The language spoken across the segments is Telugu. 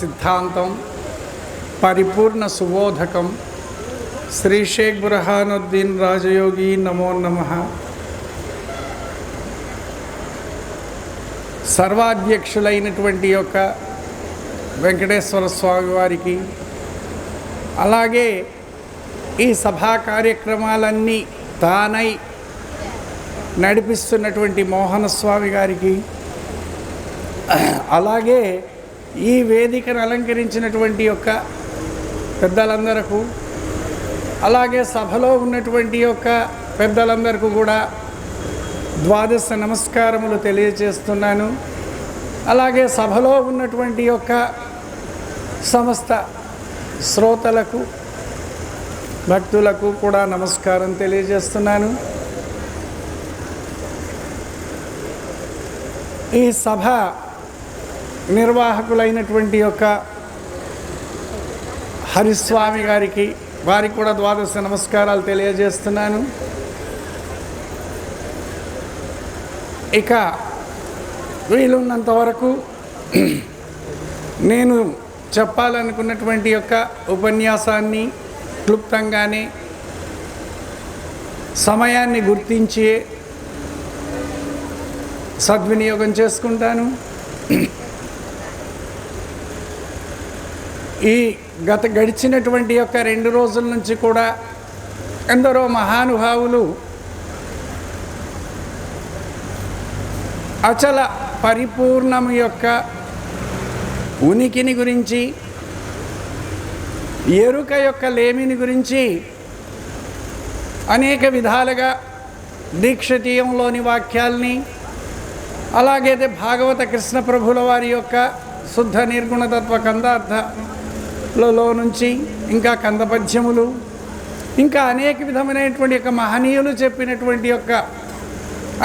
సిద్ధాంతం పరిపూర్ణ సుబోధకం. శ్రీ షేక్ బురహానుద్దీన్ రాజయోగి నమో నమ. సర్వాధ్యక్షులైనటువంటి యొక్క వెంకటేశ్వర స్వామి వారికి అలాగే ఈ సభా కార్యక్రమాలన్నీ తానై నడిపిస్తున్నటువంటి మోహన స్వామి గారికి అలాగే ఈ వేదికను అలంకరించినటువంటి యొక్క పెద్దలందరకు అలాగే సభలో ఉన్నటువంటి యొక్క పెద్దలందరికీ కూడా ద్వాదశ నమస్కారములు తెలియజేస్తున్నాను. అలాగే సభలో ఉన్నటువంటి యొక్క సమస్త శ్రోతలకు భక్తులకు కూడా నమస్కారం తెలియజేస్తున్నాను. ఈ సభ నిర్వాహకులైనటువంటి యొక్క హరిస్వామి గారికి వారికి కూడా ద్వాదశ నమస్కారాలు తెలియజేస్తున్నాను. ఇక వీలున్నంత వరకు నేను చెప్పాలనుకున్నటువంటి యొక్క ఉపన్యాసాన్ని క్లుప్తంగానే సమయాన్ని గుర్తించి సద్వినియోగం చేసుకుంటాను. ఈ గత గడిచినటువంటి యొక్క రెండు రోజుల నుంచి కూడా ఎందరో మహానుభావులు అచల పరిపూర్ణం యొక్క ఉనికిని గురించి ఎరుక యొక్క లేమిని గురించి అనేక విధాలుగా దీక్షతీయంలోని వాక్యాల్ని అలాగైతే భాగవత కృష్ణ ప్రభుల వారి యొక్క శుద్ధ నిర్గుణతత్వ లో నుంచి ఇంకా కందపద్యములు ఇంకా అనేక విధమైనటువంటి యొక్క మహనీయులు చెప్పినటువంటి యొక్క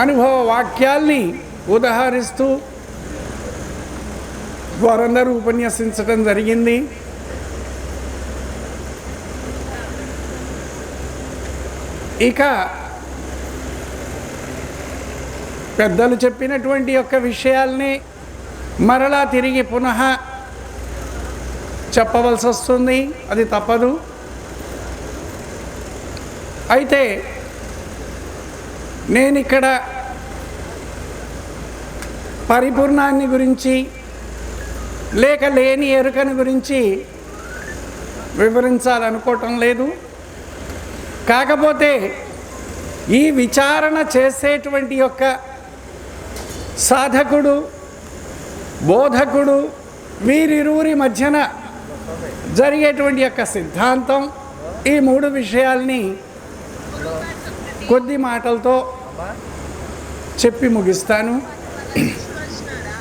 అనుభవ వాక్యాల్ని ఉదహరిస్తూ వారందరూ ఉపన్యసించడం జరిగింది. ఇక పెద్దలు చెప్పినటువంటి యొక్క విషయాల్ని మరలా తిరిగి పునః చెప్పవలసి వస్తుంది. అది తప్పదు. అయితే నేను ఇక్కడ పరిపూర్ణాన్ని గురించి లేక లేని ఎరుకని గురించి వివరించాలనుకోవటం లేదు. కాకపోతే ఈ విచారణ చేసేటువంటి యొక్క సాధకుడు బోధకుడు వీరిరువురి మధ్యన జరిగేటువంటి యొక్క సిద్ధాంతం ఈ మూడు విషయాల్ని కొద్ది మాటలతో చెప్పి ముగిస్తాను.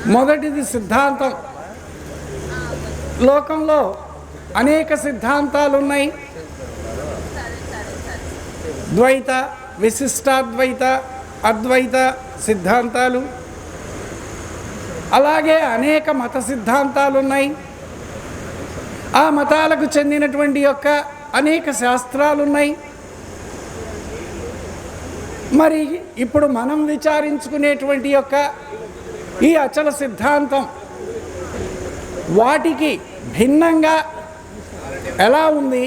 మొదటిది సిద్ధాంతం. లోకంలో అనేక సిద్ధాంతాలు ఉన్నాయి ద్వైత విశిష్టాద్వైత అద్వైత సిద్ధాంతాలు. అలాగే అనేక మత సిద్ధాంతాలు ఉన్నాయి ఆ మతాలకు చెందినటువంటి యొక్క అనేక శాస్త్రాలు ఉన్నాయి మరి ఇప్పుడు మనం విచారించుకునేటువంటి యొక్క ఈ అచల సిద్ధాంతం వాటికి భిన్నంగా ఎలా ఉంది?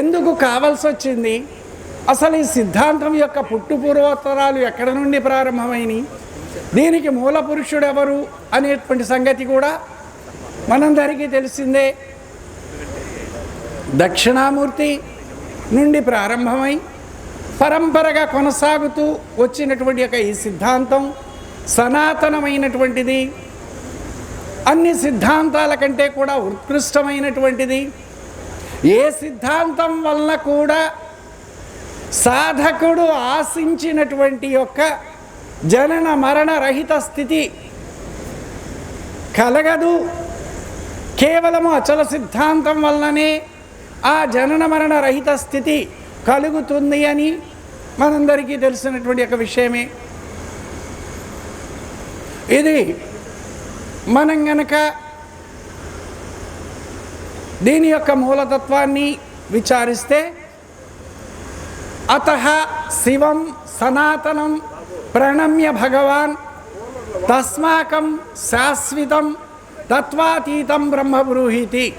ఎందుకు కావాల్సి వచ్చింది అసలు ఈ సిద్ధాంతం యొక్క పుట్టుపూర్వోత్తరాలు ఎక్కడ నుండి ప్రారంభమైనవి దీనికి మూల పురుషుడు ఎవరు అనేటువంటి సంగతి కూడా మనందరికీ తెలిసిందే. దక్షిణామూర్తి నుండి ప్రారంభమై పరంపరగా కొనసాగుతూ వచ్చినటువంటి యొక్క ఈ సిద్ధాంతం సనాతనమైనటువంటిది అన్ని సిద్ధాంతాల కంటే కూడా ఉత్కృష్టమైనటువంటిది. ఏ సిద్ధాంతం వలన కూడా సాధకుడు ఆశించినటువంటి యొక్క జనన మరణ రహిత స్థితి కలగదు. కేవలము అచల సిద్ధాంతం వల్లనే ఆ జనన మరణ రహిత స్థితి కలుగుతుంది అని మనందరికీ తెలిసినటువంటి ఒక విషయమే. ఇది మనం గనక దీని యొక్క మూలతత్వాన్ని విచారిస్తే అత శివం సనాతనం ప్రణమ్య భగవాన్ తస్మాకం శాశ్వతం తత్వాతీతం బ్రహ్మబ్రూహితి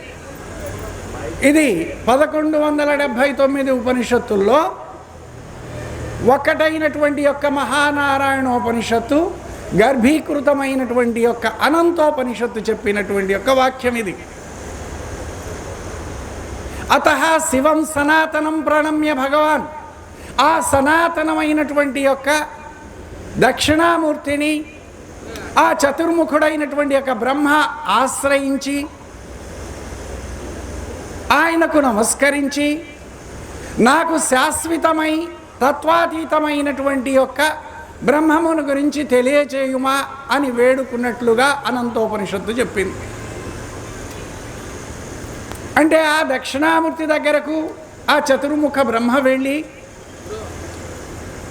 ఇది పదకొండు వందల డెబ్భై తొమ్మిది ఉపనిషత్తుల్లో ఒక్కటైనటువంటి యొక్క మహానారాయణోపనిషత్తు గర్భీకృతమైనటువంటి యొక్క అనంతోపనిషత్తు చెప్పినటువంటి యొక్క వాక్యం ఇది. అత శివం సనాతనం ప్రణమ్య భగవాన్. ఆ సనాతనమైనటువంటి యొక్క దక్షిణామూర్తిని ఆ చతుర్ముఖుడైనటువంటి యొక్క బ్రహ్మ ఆశ్రయించి ఆయనకు నమస్కరించి నాకు శాశ్వతమై తత్వాతీతమైనటువంటి యొక్క బ్రహ్మమును గురించి తెలియచేయుమా అని వేడుకున్నట్లుగా అనంతోపనిషత్తు చెప్పింది. అంటే ఆ దక్షిణామూర్తి దగ్గరకు ఆ చతుర్ముఖ బ్రహ్మ వెళ్ళి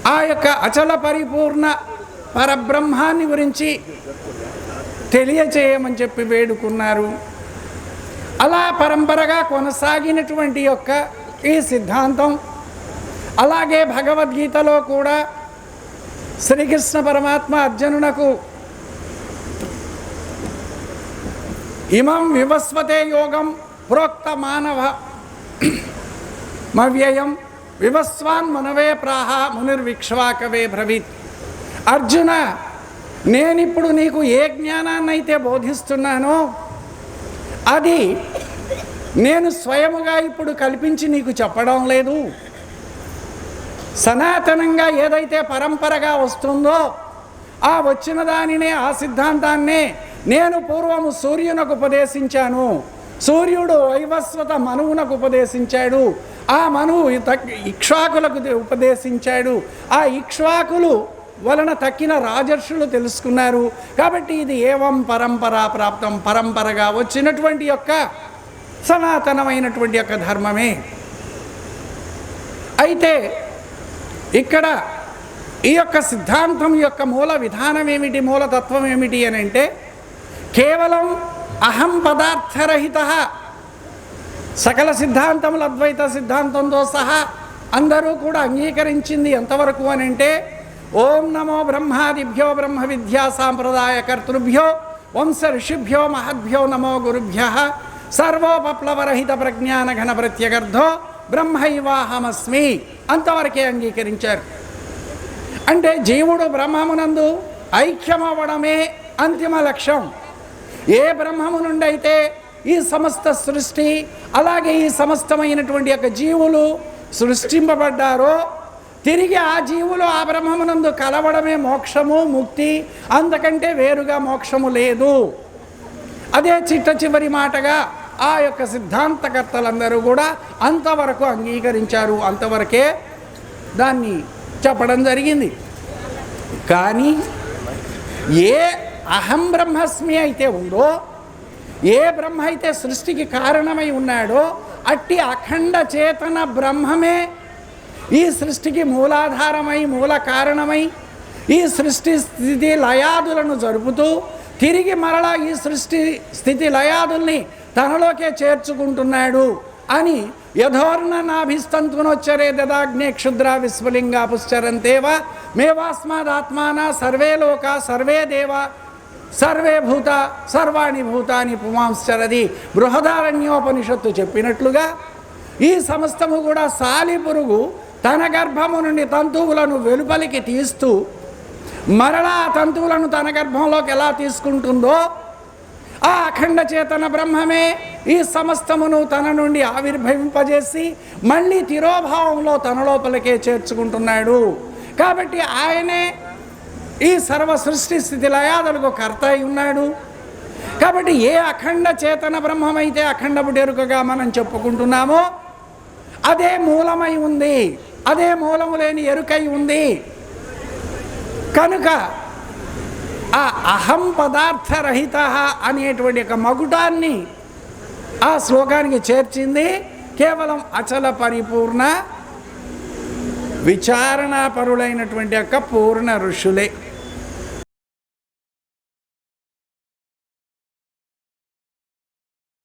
ఆ యొక్క అచల పరిపూర్ణ పరబ్రహ్మాన్ని గురించి తెలియచేయమని చెప్పి వేడుకున్నారు. అలా పరంపరగా కొనసాగినటువంటి యొక్క ఈ సిద్ధాంతం. అలాగే భగవద్గీతలో కూడా శ్రీకృష్ణ పరమాత్మ అర్జునునకు ఇమం వివస్వతే యోగం ప్రోక్త మానవ మవ్యయం వివస్వాన్ మనవే ప్రాహ మునిర్విక్ష్వాకవే బ్రవీత్. అర్జున నేనిప్పుడు నీకు ఏ జ్ఞానాన్నైతే బోధిస్తున్నానో అది నేను స్వయముగా ఇప్పుడు కల్పించి నీకు చెప్పడం లేదు. సనాతనంగా ఏదైతే పరంపరగా వస్తుందో ఆ వచ్చిన దానినే ఆ సిద్ధాంతాన్నే నేను పూర్వము సూర్యునకు ఉపదేశించాను. సూర్యుడు వైవస్వత మనువునకు ఉపదేశించాడు. ఆ మనువు ఇక్ష్వాకులకు ఉపదేశించాడు. ఆ ఇక్ష్వాకులు వలన తక్కిన రాజర్షులు తెలుసుకున్నారు. కాబట్టి ఇది ఏవం పరంపరా ప్రాప్తం పరంపరగా వచ్చినటువంటి యొక్క సనాతనమైనటువంటి యొక్క ధర్మమే. అయితే ఇక్కడ ఈ యొక్క సిద్ధాంతం యొక్క మూల విధానం ఏమిటి మూలతత్వం ఏమిటి అని అంటే కేవలం అహం పదార్థరహిత సకల సిద్ధాంతములు అద్వైత సిద్ధాంతంతో సహా అందరూ కూడా అంగీకరించింది ఎంతవరకు అని అంటే ఓం నమో బ్రహ్మాదిభ్యో బ్రహ్మ విద్యా సాంప్రదాయ కర్తృభ్యో వంశ ఋషిభ్యో మహద్భ్యో నమో గురుభ్య సర్వోపప్లవరహిత ప్రజ్ఞాన ఘన ప్రత్యగర్ధో బ్రహ్మైవాహమస్మి అంతవరకే అంగీకరించారు. అంటే జీవుడు బ్రహ్మమునందు ఐక్యమవ్వడమే అంతిమ లక్ష్యం. ఏ బ్రహ్మము నుండి అయితే ఈ సమస్త సృష్టి అలాగే ఈ సమస్తమైనటువంటి యొక్క జీవులు సృష్టింపబడ్డారో తిరిగి ఆ జీవులు ఆ బ్రహ్మమునందు కలవడమే మోక్షము ముక్తి. అంతకంటే వేరుగా మోక్షము లేదు. అదే చిట్ట చివరి మాటగా ఆ యొక్క సిద్ధాంతకర్తలందరూ కూడా అంతవరకు అంగీకరించారు. అంతవరకే దాన్ని చెప్పడం జరిగింది. కానీ ఏ అహం బ్రహ్మస్మి అయితే ఉందో ఏ బ్రహ్మ అయితే సృష్టికి కారణమై ఉన్నాడో అట్టి అఖండ చేతన బ్రహ్మమే ఈ సృష్టికి మూలాధారమై మూల కారణమై ఈ సృష్టి స్థితి లయాదులను జరుపుతూ తిరిగి మరలా ఈ సృష్టి స్థితి లయాదుల్ని తనలోకే చేర్చుకుంటున్నాడు అని యథోర్ణ నాభిస్తంతునొచ్చరే దదాగ్నే క్షుద్ర విశ్వలింగా పుశ్చరంతేవ మేవాస్మాదాత్మాన సర్వే లోక సర్వే దేవ సర్వే భూత సర్వాణి భూతాని పుమాంశ్చరది. బృహదారణ్యోపనిషత్తు చెప్పినట్లుగా ఈ సమస్తము కూడా సాలి పురుగు తన గర్భము నుండి తంతువులను వెలుపలికి తీస్తూ మరలా ఆ తంతువులను తన గర్భంలోకి ఎలా తీసుకుంటుందో ఆ అఖండ చేతన బ్రహ్మమే ఈ సమస్తమును తన నుండి ఆవిర్భవింపజేసి మళ్ళీ తిరోభావంలో తన లోపలికే చేర్చుకుంటున్నాడు. కాబట్టి ఆయనే ఈ సర్వ సృష్టి స్థితి లయాదులకు కర్త అయి ఉన్నాడు. కాబట్టి ఏ అఖండ చేతన బ్రహ్మమైతే అఖండపు డెరుకగా మనం చెప్పుకుంటున్నామో అదే మూలమై ఉంది. అదే మూలము లేని ఎరుకై ఉంది. కనుక ఆ అహం పదార్థరహిత అనేటువంటి ఒక మగుటాన్ని ఆ శ్లోకానికి చేర్చింది. కేవలం అచల పరిపూర్ణ విచారణాపరులైనటువంటి యొక్క పూర్ణ ఋషులే.